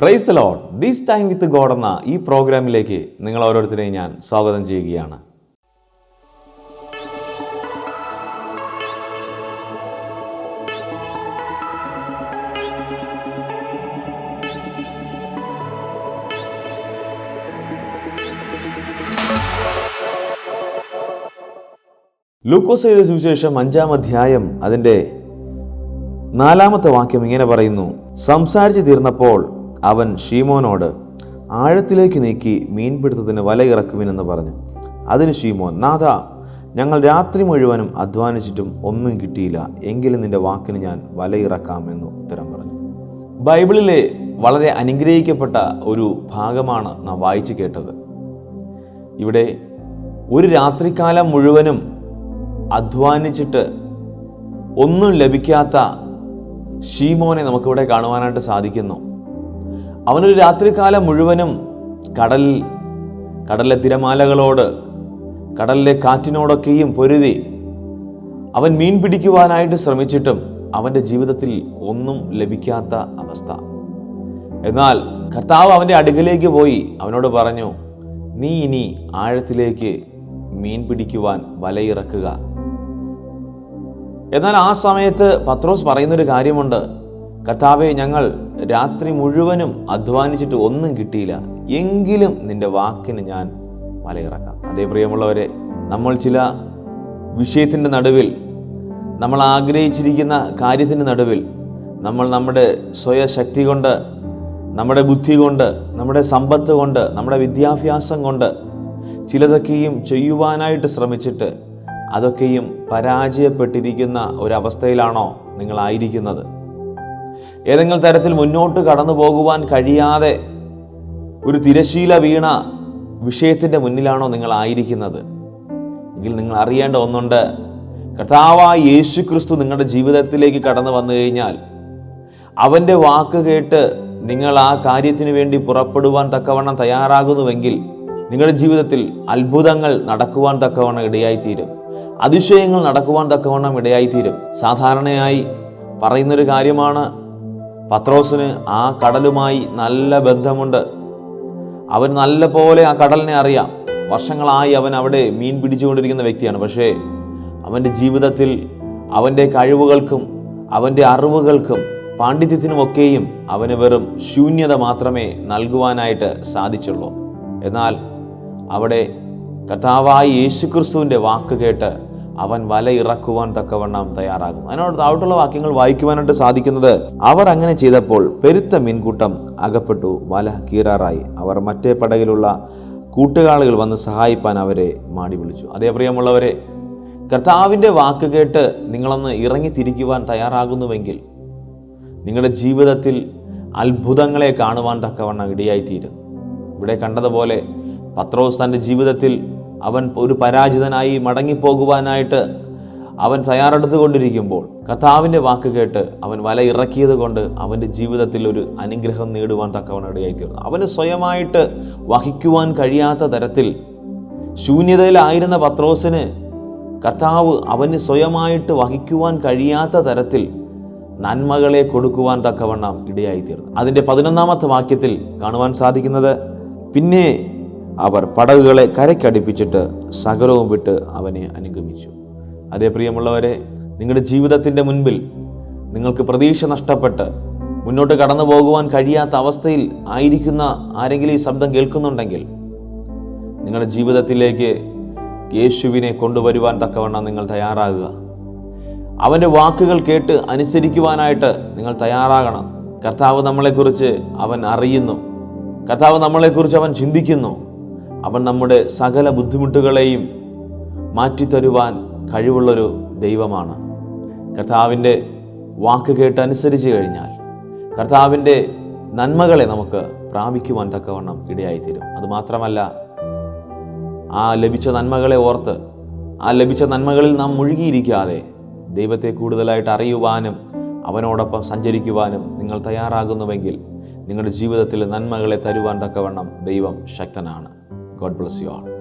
Praise the lord this time with god എന്ന ഈ പ്രോഗ്രാമിലേക്ക് നിങ്ങൾ ഓരോരുത്തരെയും ഞാൻ സ്വാഗതം ചെയ്യുകയാണ്. ലൂക്കോസ് ചെയ്ത സുവിശേഷം അഞ്ചാം അധ്യായം അതിന്റെ നാലാമത്തെ വാക്യം ഇങ്ങനെ പറയുന്നു സംസാരിച്ചു തീർന്നപ്പോൾ അവൻ ഷീമോനോട് ആഴത്തിലേക്ക് നീക്കി മീൻപിടുത്തത്തിന് വല ഇറക്കുവിനെന്ന് പറഞ്ഞു. അതിന് ഷീമോൻ നാഥ ഞങ്ങൾ രാത്രി മുഴുവനും അധ്വാനിച്ചിട്ടും ഒന്നും കിട്ടിയില്ല. എങ്കിലും നിന്റെ വാക്കിന് ഞാൻ വല ഇറക്കാമെന്ന് ഉത്തരം പറഞ്ഞു. ബൈബിളിലെ വളരെ അനുഗ്രഹിക്കപ്പെട്ട ഒരു ഭാഗമാണ് നാം വായിച്ചു കേട്ടത്. ഇവിടെ ഒരു രാത്രികാലം മുഴുവനും അധ്വാനിച്ചിട്ട് ഒന്നും ലഭിക്കാത്ത ഷീമോനെ നമുക്കിവിടെ കാണുവാനായിട്ട് സാധിക്കുന്നു. അവനൊരു രാത്രികാലം മുഴുവനും കടൽ കടലിലെ തിരമാലകളോട് കടലിലെ കാറ്റിനോടൊക്കെയും പൊരുതി അവൻ മീൻ പിടിക്കുവാനായിട്ട് ശ്രമിച്ചിട്ടും അവന്റെ ജീവിതത്തിൽ ഒന്നും ലഭിക്കാത്ത അവസ്ഥ. എന്നാൽ കർത്താവ് അവന്റെ അടുക്കലേക്ക് പോയി അവനോട് പറഞ്ഞു നീ ഇനി ആഴത്തിലേക്ക് മീൻ പിടിക്കുവാൻ വലയിറക്കുക. എന്നാൽ ആ സമയത്ത് പത്രോസ് പറയുന്നൊരു കാര്യമുണ്ട്. കർത്താവെ ഞങ്ങൾ രാത്രി മുഴുവനും അധ്വാനിച്ചിട്ട് ഒന്നും കിട്ടിയില്ല. എങ്കിലും നിന്റെ വാക്കിന് ഞാൻ മലയിറക്കാം. അതേ പ്രിയമുള്ളവരെ നമ്മൾ ചില വിഷയത്തിന്റെ നടുവിൽ നമ്മൾ ആഗ്രഹിച്ചിരിക്കുന്ന കാര്യത്തിന്റെ നടുവിൽ നമ്മൾ നമ്മുടെ സ്വയശക്തി കൊണ്ട് നമ്മുടെ ബുദ്ധി കൊണ്ട് നമ്മുടെ സമ്പത്ത് കൊണ്ട് നമ്മുടെ വിദ്യാഭ്യാസം കൊണ്ട് ചിലതൊക്കെയും ചെയ്യുവാനായിട്ട് ശ്രമിച്ചിട്ട് അതൊക്കെയും പരാജയപ്പെട്ടിരിക്കുന്ന ഒരവസ്ഥയിലാണോ നിങ്ങളായിരിക്കുന്നത്? ഏതെങ്കിലും തരത്തിൽ മുന്നോട്ട് കടന്നു പോകുവാൻ കഴിയാതെ ഒരു തിരശീല വീണ വിഷയത്തിന്റെ മുന്നിലാണോ നിങ്ങൾ ആയിരിക്കുന്നത്? എങ്കിൽ നിങ്ങൾ അറിയേണ്ട ഒന്നുണ്ട്. കർത്താവായ യേശു ക്രിസ്തു നിങ്ങളുടെ ജീവിതത്തിലേക്ക് കടന്നു വന്നു കഴിഞ്ഞാൽ അവന്റെ വാക്ക് കേട്ട് നിങ്ങൾ ആ കാര്യത്തിന് വേണ്ടി പുറപ്പെടുവാൻ തക്കവണ്ണം തയ്യാറാകുന്നുവെങ്കിൽ നിങ്ങളുടെ ജീവിതത്തിൽ അത്ഭുതങ്ങൾ നടക്കുവാൻ തക്കവണ്ണം ഇടയായിത്തീരും. അതിശയങ്ങൾ നടക്കുവാൻ തക്കവണ്ണം ഇടയായിത്തീരും. സാധാരണയായി പറയുന്നൊരു കാര്യമാണ് പത്രോസിന് ആ കടലുമായി നല്ല ബന്ധമുണ്ട്. അവൻ നല്ല പോലെ ആ കടലിനെ അറിയാം. വർഷങ്ങളായി അവൻ അവിടെ മീൻ പിടിച്ചുകൊണ്ടിരിക്കുന്ന വ്യക്തിയാണ്. പക്ഷേ അവന്റെ ജീവിതത്തിൽ അവന്റെ കഴിവുകൾക്കും അവന്റെ അറിവുകൾക്കും പാണ്ഡിത്യത്തിനുമൊക്കെയും അവന് വെറും ശൂന്യത മാത്രമേ നൽകുവാനായിട്ട് സാധിച്ചുള്ളൂ. എന്നാൽ അവിടെ കർത്താവായ യേശുക്രിസ്തുവിന്റെ വാക്ക് കേട്ട് അവൻ വല ഇറക്കുവാൻ തക്കവണ്ണം തയ്യാറാകും. അതിനോട് താഴോട്ടുള്ള വാക്യങ്ങൾ വായിക്കുവാനായിട്ട് സാധിക്കുന്നത് അവർ അങ്ങനെ ചെയ്തപ്പോൾ പെരുത്ത മീൻകൂട്ടം അകപ്പെട്ടു വല കീറാറായി. അവർ മറ്റേ പടകിലുള്ള കൂട്ടുകാളുകൾ വന്ന് സഹായിപ്പാൻ അവരെ മാടി വിളിച്ചു. അതേ പ്രിയമുള്ളവരെ കർത്താവിന്റെ വാക്ക് കേട്ട് നിങ്ങളൊന്ന് ഇറങ്ങി തിരിക്കുവാൻ തയ്യാറാകുന്നുവെങ്കിൽ നിങ്ങളുടെ ജീവിതത്തിൽ അത്ഭുതങ്ങളെ കാണുവാൻ തക്കവണ്ണം ഇടയായിത്തീരും. ഇവിടെ കണ്ടതുപോലെ പത്രോസ് തന്റെ ജീവിതത്തിൽ അവൻ ഒരു പരാജിതനായി മടങ്ങിപ്പോകുവാനായിട്ട് അവൻ തയ്യാറെടുത്തുകൊണ്ടിരിക്കുമ്പോൾ കഥാവിന്റെ വാക്ക് കേട്ട് അവൻ വല ഇറക്കിയത് കൊണ്ട് അവന്റെ ജീവിതത്തിൽ ഒരു അനുഗ്രഹം നേടുവാൻ തക്കവണ്ണം ഇടയായിത്തീർന്നു അവന് സ്വയമായിട്ട് വഹിക്കുവാൻ കഴിയാത്ത തരത്തിൽ ശൂന്യതയിലായിരുന്ന പത്രോസിന് കഥാവ് അവന് സ്വയമായിട്ട് വഹിക്കുവാൻ കഴിയാത്ത തരത്തിൽ നന്മകളെ കൊടുക്കുവാൻ തക്കവണ്ണം ഇടയായിത്തീർന്നു. അതിന്റെ പതിനൊന്നാമത്തെ വാക്യത്തിൽ കാണുവാൻ സാധിക്കുന്നത് പിന്നെ അവർ പടകുകളെ കരയ്ക്കടുപ്പിച്ചിട്ട് സകലവും വിട്ട് അവനെ അനുഗമിച്ചു. അതേ പ്രിയമുള്ളവരെ നിങ്ങളുടെ ജീവിതത്തിന്റെ മുൻപിൽ നിങ്ങൾക്ക് പ്രതീക്ഷ നഷ്ടപ്പെട്ട് മുന്നോട്ട് കടന്നു പോകുവാൻ കഴിയാത്ത അവസ്ഥയിൽ ആയിരിക്കുന്ന ആരെങ്കിലും ഈ ശബ്ദം കേൾക്കുന്നുണ്ടെങ്കിൽ നിങ്ങളുടെ ജീവിതത്തിലേക്ക് യേശുവിനെ കൊണ്ടുവരുവാൻ തക്കവണ്ണം നിങ്ങൾ തയ്യാറാകുക. അവന്റെ വാക്കുകൾ കേട്ട് അനുസരിക്കുവാനായിട്ട് നിങ്ങൾ തയ്യാറാകണം. കർത്താവ് നമ്മളെക്കുറിച്ച് അവൻ അറിയുന്നു. കർത്താവ് നമ്മളെക്കുറിച്ച് അവൻ ചിന്തിക്കുന്നു. അവൻ നമ്മുടെ സകല ബുദ്ധിമുട്ടുകളെയും മാറ്റിത്തരുവാൻ കഴിവുള്ളൊരു ദൈവമാണ്. കർത്താവിന്റെ വാക്ക് കേട്ട് അനുസരിച്ച് കഴിഞ്ഞാൽ കർത്താവിന്റെ നന്മകളെ നമുക്ക് പ്രാപിക്കുവാൻ തക്കവണ്ണം ഇടയായിത്തീരും. അതുമാത്രമല്ല ആ ലഭിച്ച നന്മകളെ ഓർത്ത് ആ ലഭിച്ച നന്മകളിൽ നാം മുഴുകിയിരിക്കാതെ ദൈവത്തെ കൂടുതലായിട്ട് അറിയുവാനും അവനോടൊപ്പം സഞ്ചരിക്കുവാനും നിങ്ങൾ തയ്യാറാകുന്നുവെങ്കിൽ നിങ്ങളുടെ ജീവിതത്തിൽ നന്മകളെ തരുവാൻ തക്കവണ്ണം ദൈവം ശക്തനാണ്. God bless you all.